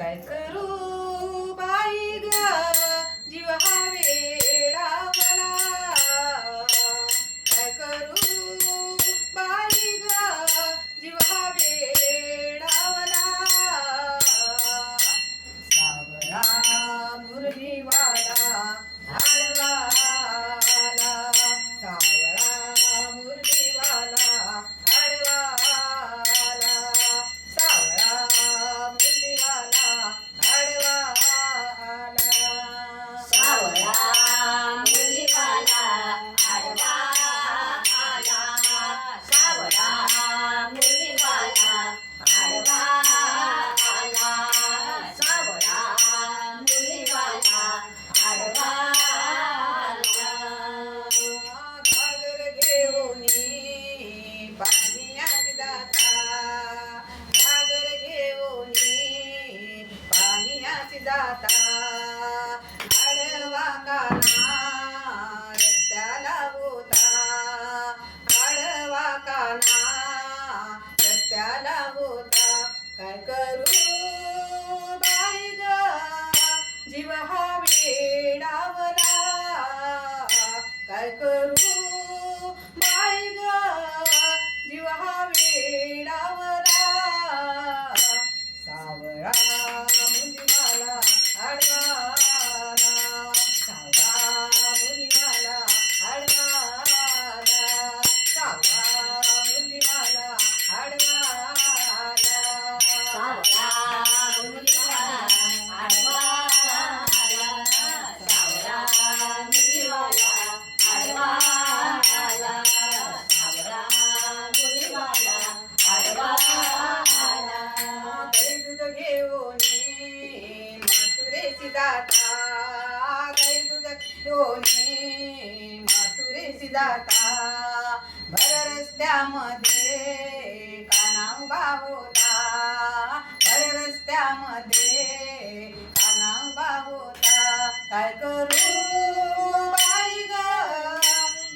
Caicaru. जाता आडवा काना. जाता. भर रस्त्यामध्ये काना उभा होता भर रस्त्यामध्ये काना उभा होता काय करू बाई ग?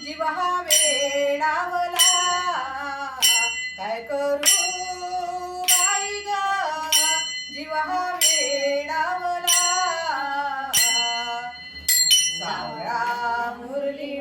जीव हा वेडावला. काय करू बाई ग? जीव हा वेडावला. मुरली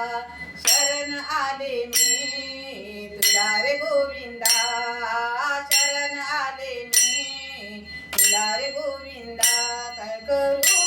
ಗೋವಿಂದ ಕರ್ಕರು